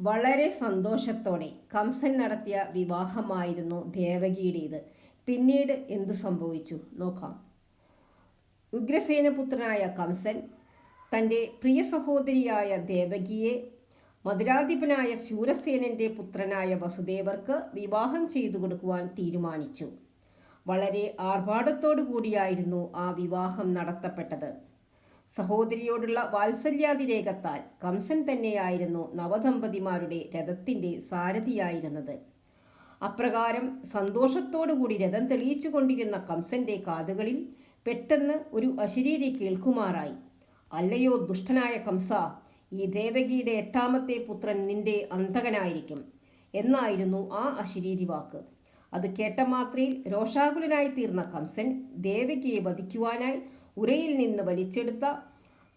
വളരെ സന്തോഷത്തോടെ കംസൻ നടത്തിയ വിവാഹമായിരുന്നു ദേവകിയുടേത്. പിന്നീട് എന്ത് സംഭവിച്ചു? നോക്കാം. ഉഗ്രസേനപുത്രനായ കംസൻ തന്റെ പ്രിയ സഹോദരിയായ ദേവകിയെ മധുരാധിപനായ ശൂരസേനന്റെ പുത്രനായ വസുദേവർക്ക് വിവാഹം ചെയ്തു കൊടുക്കുവാൻ തീരുമാനിച്ചു. വളരെ ആർഭാടത്തോടു കൂടിയായിരുന്നു ആ വിവാഹം നടത്തപ്പെട്ടത്. സഹോദരിയോടുള്ള വാത്സല്യാതിരേകത്താൽ കംസൻ തന്നെയായിരുന്നു നവദമ്പതിമാരുടെ രഥത്തിന്റെ സാരഥിയായിരുന്നത്. അപ്രകാരം സന്തോഷത്തോടുകൂടി രഥം തെളിയിച്ചു കൊണ്ടിരുന്ന കംസന്റെ കാതുകളിൽ പെട്ടെന്ന് ഒരു അശരീരി കേൾക്കുമാറായി. അല്ലയോ ദുഷ്ടനായ കംസ ഈ ദേവകിയുടെ എട്ടാമത്തെ പുത്രൻ നിന്റെ അന്തകനായിരിക്കും എന്നായിരുന്നു ആ അശരീരി വാക്ക്. അത് കേട്ട മാത്രയിൽ രോഷാകുലനായി തീർന്ന കംസൻ ദേവകിയെ വധിക്കുവാനായി ഉരയിൽ നിന്ന് വലിച്ചെടുത്ത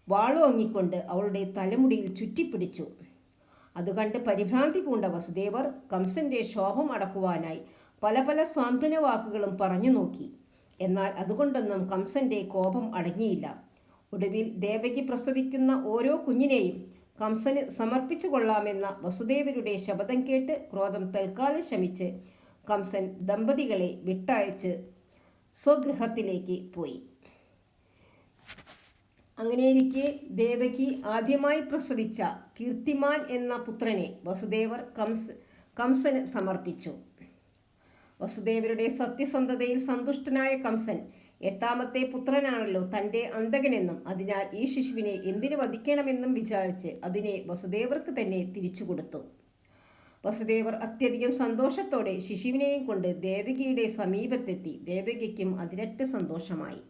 വാളുവങ്ങിക്കൊണ്ട് അവളുടെ തലമുടിയിൽ ചുറ്റിപ്പിടിച്ചു. അത് കണ്ട് പരിഭ്രാന്തി പൂണ്ട വസുദേവർ കംസന്റെ ശോഭം അടക്കുവാനായി പല പല സാന്ത്വന വാക്കുകളും പറഞ്ഞു നോക്കി. എന്നാൽ അതുകൊണ്ടൊന്നും കംസന്റെ കോപം അടങ്ങിയില്ല. ഒടുവിൽ ദേവകി പ്രസവിക്കുന്ന ഓരോ കുഞ്ഞിനെയും കംസന് സമർപ്പിച്ചു കൊള്ളാമെന്ന വസുദേവരുടെ ശബ്ദം കേട്ട് ക്രോധം തൽക്കാലം ശമിച്ച് കംസൻ ദമ്പതികളെ വിട്ടയച്ച് സ്വഗൃഹത്തിലേക്ക് പോയി. അങ്ങനെയിരിക്കെ ദേവകി ആദ്യമായി പ്രസവിച്ച കീർത്തിമാൻ എന്ന പുത്രനെ വസുദേവർ കംസ് കംസന് സമർപ്പിച്ചു. വസുദേവരുടെ സത്യസന്ധതയിൽ സന്തുഷ്ടനായ കംസൻ എട്ടാമത്തെ പുത്രനാണല്ലോ തന്റെ അന്തകനെന്നും അതിനാൽ ഈ ശിശുവിനെ എന്തിനു വധിക്കണമെന്നും വിചാരിച്ച് അതിനെ വസുദേവർക്ക് തന്നെ തിരിച്ചു കൊടുത്തു. വസുദേവർ അത്യധികം സന്തോഷത്തോടെ ശിശുവിനെയും കൊണ്ട് ദേവകിയുടെ സമീപത്തെത്തി. ദേവകിക്കും അതിരറ്റ് സന്തോഷമായി.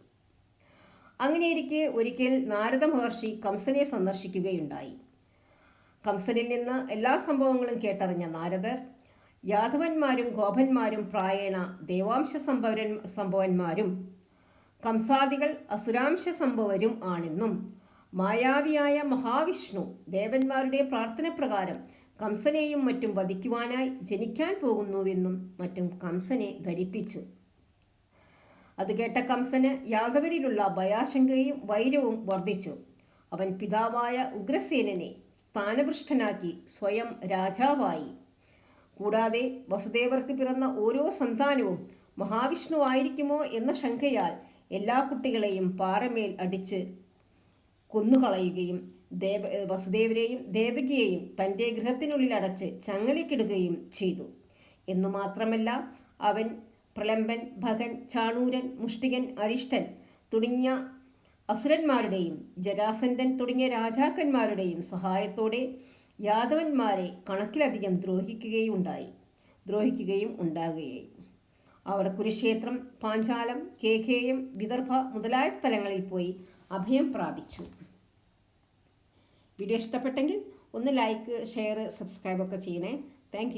അങ്ങനെയിരിക്കെ ഒരിക്കൽ നാരദ മഹർഷി കംസനെ സന്ദർശിക്കുകയുണ്ടായി. കംസനിൽ നിന്ന് എല്ലാ സംഭവങ്ങളും കേട്ടറിഞ്ഞ നാരദർ യാദവന്മാരും ഗോപന്മാരും പ്രായേണ ദേവാംശ സംഭവരൻ സംഭവന്മാരും കംസാദികൾ അസുരാംശ സംഭവരും ആണെന്നും മായാവിയായ മഹാവിഷ്ണു ദേവന്മാരുടെ പ്രാർത്ഥന പ്രകാരം കംസനെയും മറ്റും വധിക്കുവാനായി ജനിക്കാൻ പോകുന്നുവെന്നും മറ്റും കംസനെ ധരിപ്പിച്ചു. അത് കേട്ട കംസന് യാദവരിലുള്ള ഭയാശങ്കയും വൈരവും വർദ്ധിച്ചു. അവൻ പിതാവായ ഉഗ്രസേനനെ സ്ഥാനഭൃഷ്ടനാക്കി സ്വയം രാജാവായി. കൂടാതെ വസുദേവർക്ക് പിറന്ന ഓരോ സന്താനവും മഹാവിഷ്ണു ആയിരിക്കുമോ എന്ന ശങ്കയാൽ എല്ലാ കുട്ടികളെയും പാറമേൽ അടിച്ച് കൊന്നുകളയുകയും ദേവ വസുദേവരെയും ദേവകിയെയും തന്റെ ഗൃഹത്തിനുള്ളിൽ അടച്ച് ചങ്ങലക്കിടുകയും ചെയ്തു. എന്നു മാത്രമല്ല അവൻ പ്രലംബൻ ഭഗൻ ചാണൂരൻ മുഷ്ടികൻ അരിഷ്ടൻ തുടങ്ങിയ അസുരന്മാരുടെയും ജരാസന്ധൻ തുടങ്ങിയ രാജാക്കന്മാരുടെയും സഹായത്തോടെ യാദവന്മാരെ കണക്കിലധികം ദ്രോഹിക്കുകയുണ്ടായി ദ്രോഹിക്കുകയും ഉണ്ടാകുകയും അവർ കുരുക്ഷേത്രം പാഞ്ചാലം കേകേയം വിദർഭ മുതലായ സ്ഥലങ്ങളിൽ പോയി അഭയം പ്രാപിച്ചു. വീഡിയോ ഇഷ്ടപ്പെട്ടെങ്കിൽ ഒന്ന് ലൈക്ക് ഷെയർ സബ്സ്ക്രൈബ് ഒക്കെ ചെയ്യണേ. താങ്ക്